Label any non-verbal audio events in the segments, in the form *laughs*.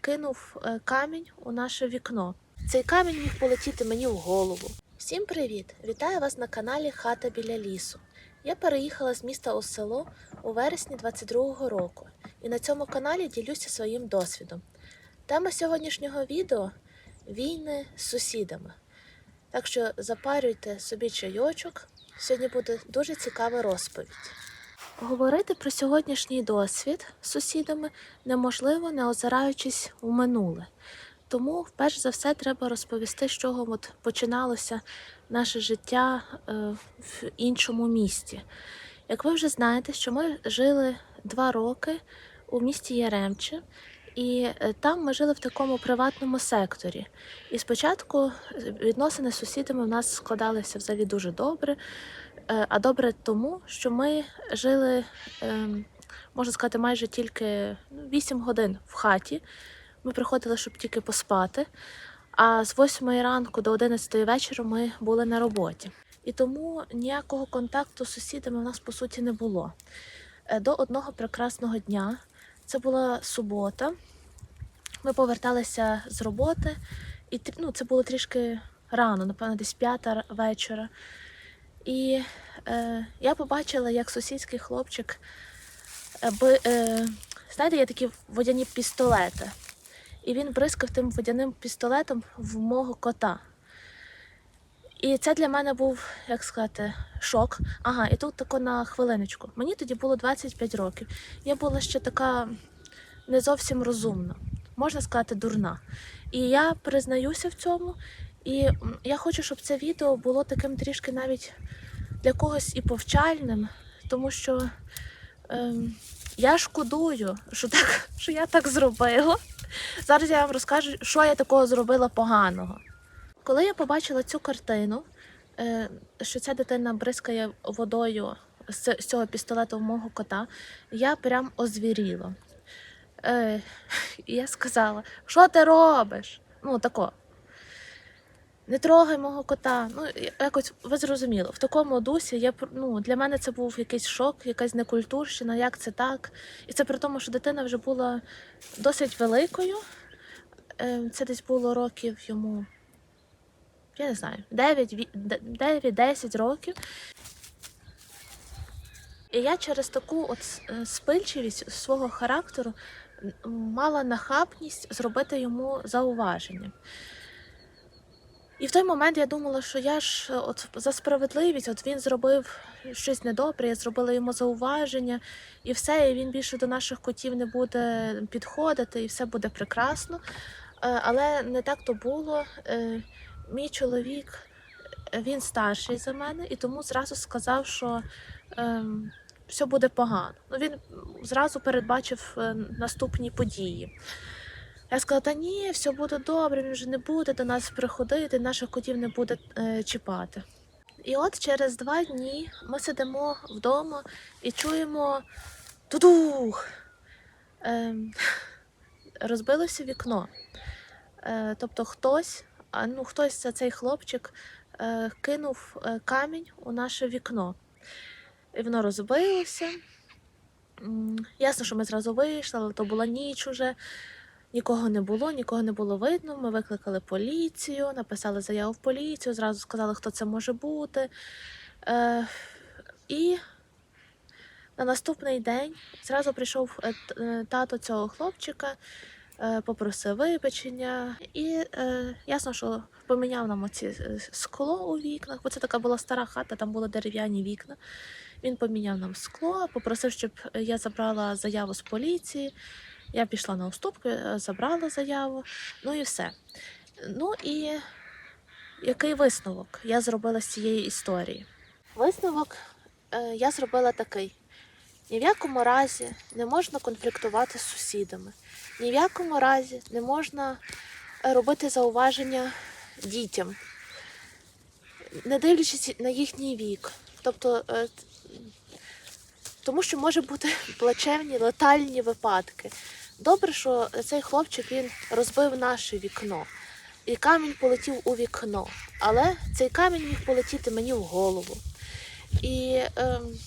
кинув е, камінь у наше вікно. Цей камінь міг полетіти мені в голову. Всім привіт! Вітаю вас на каналі Хата біля лісу. Я переїхала з міста у село у вересні 22-го року і на цьому каналі ділюся своїм досвідом. Тема сьогоднішнього відео війни з сусідами. Так що запарюйте собі чайочок. Сьогодні буде дуже цікава розповідь. Говорити про сьогоднішній досвід з сусідами неможливо, не озираючись у минуле. Тому, перш за все, треба розповісти, з чого от починалося наше життя е, в іншому місті. Як ви вже знаєте, що ми жили два роки у місті Яремче, і е, там ми жили в такому приватному секторі. І спочатку відносини з сусідами в нас складалися взагалі дуже добре. Е, А добре тому, що ми жили, ем, можна сказати, майже тільки ну, 8 годин в хаті. Ми приходили, щоб тільки поспати. А з 8 ранку до 11 вечора ми були на роботі. І тому ніякого контакту з сусідами в нас по суті не було. Е, До одного прекрасного дня, це була субота. Ми поверталися з роботи, і ну, це було трішки рано, напевно, десь п'ята вечора. І е, я побачила, як сусідський хлопчик, е, би, е, знаєте, є такі водяні пістолети. І він бризкав тим водяним пістолетом в мого кота. І це для мене був, як сказати, шок. Ага, і тут тако на хвилиночку. Мені тоді було 25 років. Я була ще така не зовсім розумна, можна сказати, дурна. І я признаюся в цьому. І я хочу, щоб це відео було таким трішки навіть для когось і повчальним, тому що ем, я шкодую, що, так, *laughs* що я так зробила. Зараз я вам розкажу, що я такого зробила поганого. Коли я побачила цю картину, е, що ця дитина бризкає водою з, з цього пістолету в мого кота, я прям озвіріла. Е, *laughs* я сказала, що ти робиш? Ну, тако. Не трогай мого кота. Ну, якось ви зрозуміли, в такому дусі я ну, для мене це був якийсь шок, якась некультурщина, як це так. І це при тому, що дитина вже була досить великою. Е, Це десь було років йому, я не знаю, 9-10 років. І я через таку от е, спильчивість свого характеру мала нахабність зробити йому зауваження. І в той момент я думала, що я ж е, от за справедливість, от він зробив щось недобре, я зробила йому зауваження, і все, і він більше до наших котів не буде підходити, і все буде прекрасно. Е, Але не так то було. Е, Мій чоловік він старший за мене, і тому зразу сказав, що ем, все буде погано. Ну, він зразу передбачив наступні події. Я сказала, та ні, все буде добре, він вже не буде до нас приходити, наших котів не буде е, чіпати. І от через два дні ми сидимо вдома і чуємо тудух. Ем, *laughs* розбилося вікно. Е, тобто хтось, а, ну хтось це цей хлопчик е, кинув е, камінь у наше вікно. І воно розбилося. Ясно, що ми зразу вийшли, але то була ніч уже. Нікого не було, нікого не було видно. Ми викликали поліцію, написали заяву в поліцію, зразу сказали, хто це може бути. Е, і на наступний день зразу прийшов е, е, тато цього хлопчика, е, попросив вибачення, і е, ясно, що поміняв нам оці е, скло у вікнах, бо це така була стара хата, там були дерев'яні вікна. Він поміняв нам скло, попросив, щоб я забрала заяву з поліції. Я пішла на уступки, е, забрала заяву, ну і все. Ну і який висновок я зробила з цієї історії? Висновок е, я зробила такий: ні в якому разі не можна конфліктувати з сусідами, ні в якому разі не можна робити зауваження дітям, не дивлячись на їхній вік. Тобто, е, тому що може бути *laughs* плачевні летальні випадки. Добре, що цей хлопчик він розбив наше вікно, і камінь полетів у вікно. Але цей камінь міг полетіти мені в голову. І ем,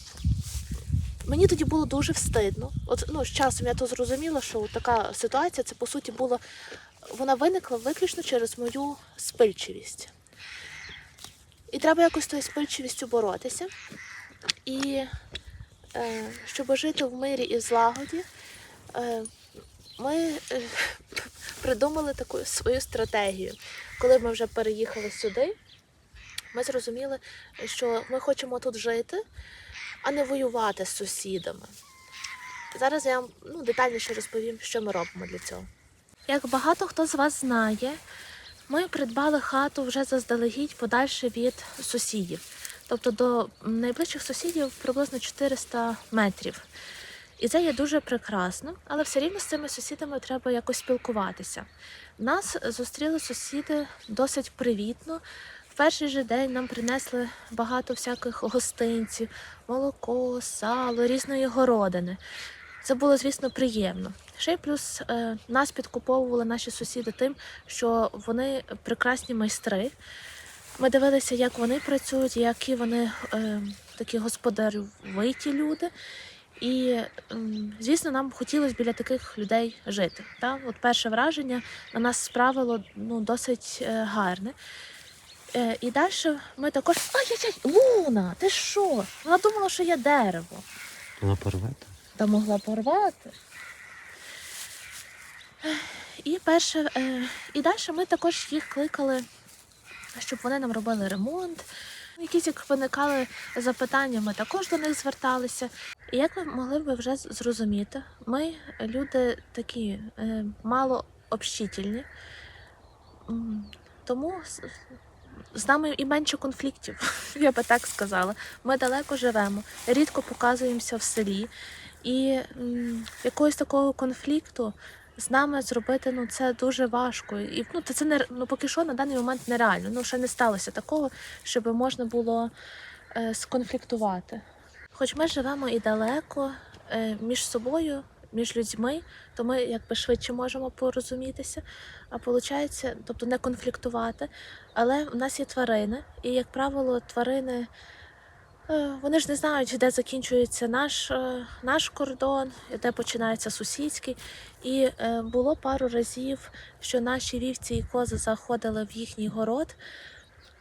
мені тоді було дуже встидно. От ну, з часом я то зрозуміла, що така ситуація це по суті була. Вона виникла виключно через мою спильчивість. І треба якось тою спильчивістю боротися. І е, щоб жити в мирі і в злагоді, е, ми е, *laughs* придумали таку свою стратегію. Коли ми вже переїхали сюди, ми зрозуміли, що ми хочемо тут жити, а не воювати з сусідами. Зараз я вам ну, детальніше розповім, що ми робимо для цього. Як багато хто з вас знає, ми придбали хату вже заздалегідь подальше від сусідів. Тобто до найближчих сусідів приблизно 400 метрів. І це є дуже прекрасно, але все рівно з цими сусідами треба якось спілкуватися. Нас зустріли сусіди досить привітно. В перший же день нам принесли багато всяких гостинців, молоко, сало, різної городини. Це було, звісно, приємно. Ще й плюс е, нас підкуповували наші сусіди тим, що вони прекрасні майстри. Ми дивилися, як вони працюють, які вони е, такі господарювиті люди. І, звісно, нам хотілося біля таких людей жити. Та? От перше враження на нас справило ну, досить е, гарне. Е, і далі ми також. Ай-яй-яй, Луна, ти що? Вона думала, що я дерево. Вона порвете? Та могла порвати. І перше, е, і далі ми також їх кликали, щоб вони нам робили ремонт. Якісь як виникали запитання, ми також до них зверталися. Як ви могли б вже зрозуміти, ми люди такі е, мало общительні, тому з- нами і менше конфліктів, *laughs* я би так сказала. Ми далеко живемо, рідко показуємося в селі. І якогось такого конфлікту з нами зробити ну це дуже важко. І ну це не ну поки що на даний момент нереально. Ну ще не сталося такого, щоб можна було е, сконфліктувати. Хоч ми живемо і далеко е, між собою, між людьми, то ми якби швидше можемо порозумітися. А виходить, тобто не конфліктувати. Але в нас є тварини, і, як правило, тварини. Е, Вони ж не знають, де закінчується наш, е, наш кордон, де починається сусідський. І було пару разів, що наші вівці і кози заходили в їхній город.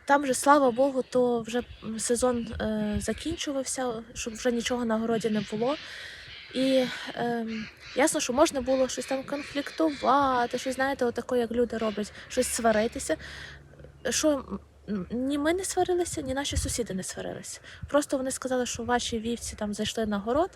Там же, слава Богу, то вже сезон е, закінчувався, щоб вже нічого на городі не було. І е, ясно, що можна було щось там конфліктувати, щось, знаєте, отако, як люди роблять, щось сваритися. Що ні ми не сварилися, ні наші сусіди не сварилися. Просто вони сказали, що ваші вівці там зайшли на город,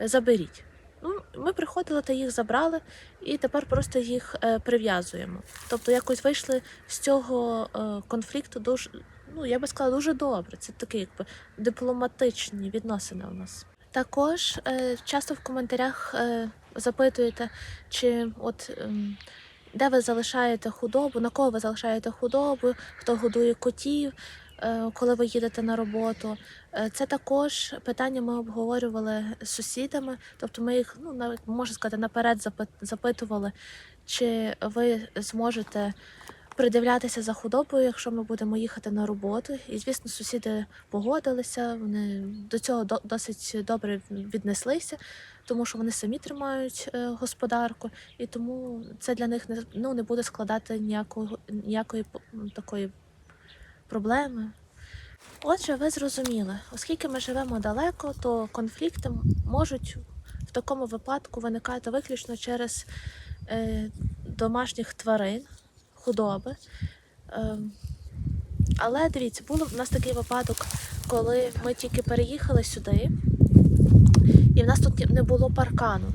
заберіть. Ну, ми приходили та їх забрали, і тепер просто їх е, прив'язуємо. Тобто якось вийшли з цього е, конфлікту дуже, ну я би сказала, дуже добре. Це такі якби дипломатичні відносини у нас. Також е, часто в коментарях е, запитуєте, чи от ем, де ви залишаєте худобу, на кого ви залишаєте худобу, хто годує котів, е, коли ви їдете на роботу. Е, Це також питання ми обговорювали з сусідами, тобто ми їх, ну навіть можна сказати, наперед запитували, чи ви зможете придивлятися за худобою, якщо ми будемо їхати на роботу. І звісно, сусіди погодилися, вони до цього досить добре віднеслися, тому що вони самі тримають е, господарку, і тому це для них не, ну, не буде складати ніякого, ніякої такої проблеми. Отже, ви зрозуміли, оскільки ми живемо далеко, то конфлікти можуть в такому випадку виникати виключно через е, домашніх тварин, худоби. Е, але дивіться, був у нас такий випадок, коли ми тільки переїхали сюди, і в нас тут не було паркану,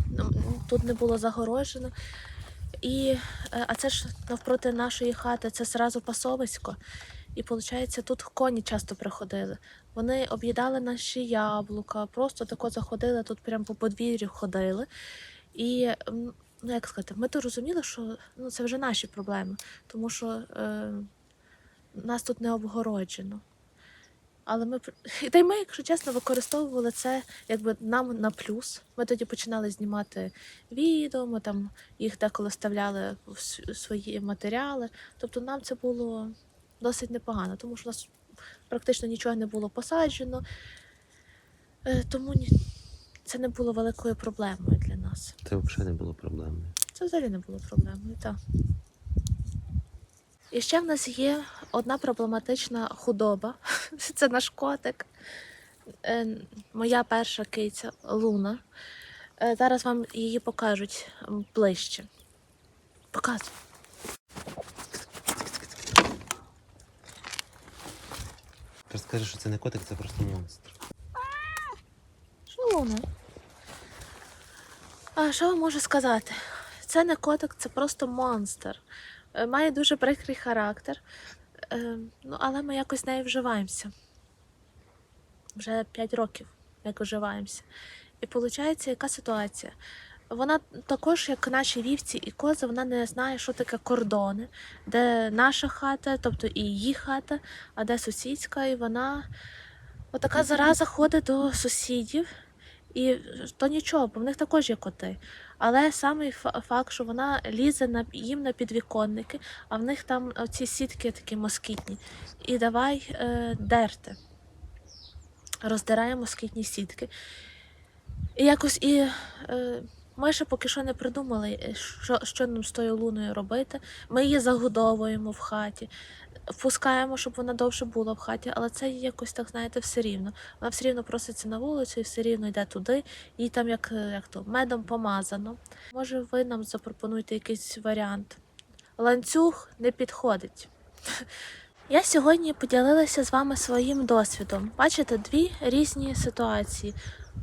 тут не було загорожено. І, е, а це ж навпроти нашої хати, це зразу пасовисько. І виходить, тут коні часто приходили. Вони об'їдали наші яблука, просто тако заходили, тут прямо по подвір'ю ходили. І ну як сказати, ми то розуміли, що ну, це вже наші проблеми, тому що е, нас тут не обгороджено. Але ми *laughs* та й ми, якщо чесно, використовували це якби нам на плюс. Ми тоді починали знімати відео, ми там їх деколи вставляли в свої матеріали. Тобто нам це було досить непогано, тому що у нас практично нічого не було посаджено. Е, Тому це не було великою проблемою для нас. Це взагалі не було проблемою. Це взагалі не було проблемою, так. І ще в нас є одна проблематична худоба. *laughs* Це наш котик. Е, Моя перша киця Луна. Е, Зараз вам її покажуть ближче. Показуй. Ти скажеш, що це не котик, це просто монстр. Що Луна? А що можу сказати? Це не котик, це просто монстр. Має дуже прикрий характер. Е, Ну, але ми якось з нею вживаємося. Вже 5 років, як вживаємося. І виходить, яка ситуація? Вона також, як наші вівці і кози, вона не знає, що таке кордони, де наша хата, тобто і її хата, а де сусідська, і вона отака зараза ходить до сусідів. І то нічого, бо в них також є коти. Але саме факт, що вона лізе на їм на підвіконники, а в них там ці сітки такі москітні. І давай е, дерти. Роздирає москітні сітки. І якось і е, ми ще поки що не придумали, е, що, що нам з тою луною робити. Ми її загодовуємо в хаті, впускаємо, щоб вона довше була в хаті, але це їй якось так, знаєте, все рівно. Вона все рівно проситься на вулицю і все рівно йде туди, їй там як, е, як то, медом помазано. Може, ви нам запропонуєте якийсь варіант. Ланцюг не підходить. *laughs* Я сьогодні поділилася з вами своїм досвідом. Бачите, дві різні ситуації.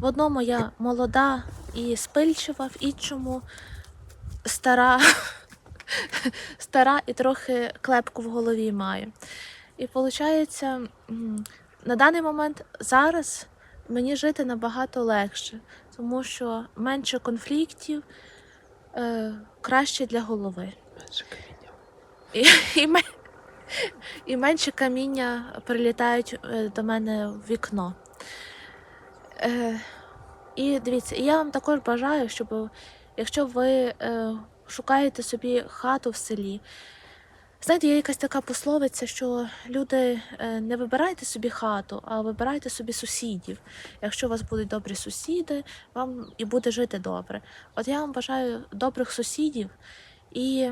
В одному я молода і спильчива, в іншому стара, *laughs* стара і трохи клепку в голові маю. І виходить, на даний момент зараз мені жити набагато легше, тому що менше конфліктів, е, краще для голови. Менше каміння. І, і, і менше каміння прилітають е, до мене в вікно. Е, і дивіться, я вам також бажаю, щоб якщо ви е, шукаєте собі хату в селі, знаєте, є якась така пословиця, що люди е, не вибирайте собі хату, а вибирайте собі сусідів. Якщо у вас будуть добрі сусіди, вам і буде жити добре. От я вам бажаю добрих сусідів і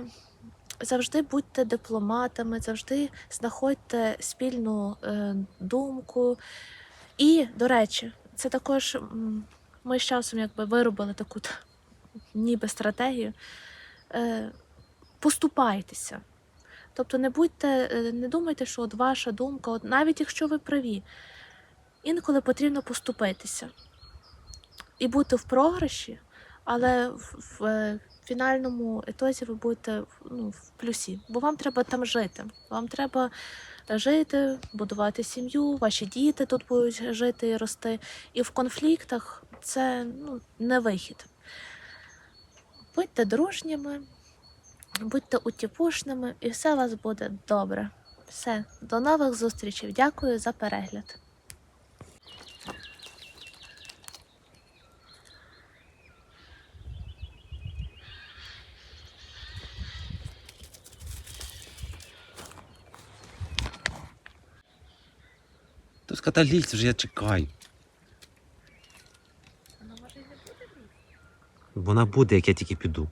завжди будьте дипломатами, завжди знаходьте спільну е, думку. І, до речі, це також ми з часом якби виробили таку ніби стратегію. Е, поступайтеся. Тобто не будьте, е, не думайте, що от ваша думка, от навіть якщо ви праві, інколи потрібно поступитися і бути в програші, але в, в е, фінальному етозі ви будете ну, в плюсі, бо вам треба там жити. Вам треба жити, будувати сім'ю, ваші діти тут будуть жити і рости. І в конфліктах це ну, не вихід. Будьте дружніми, будьте утіпушними, і все у вас буде добре. Все, до нових зустрічей. Дякую за перегляд. То ската лізь вже я чекаю. Вона буде, як я тільки піду.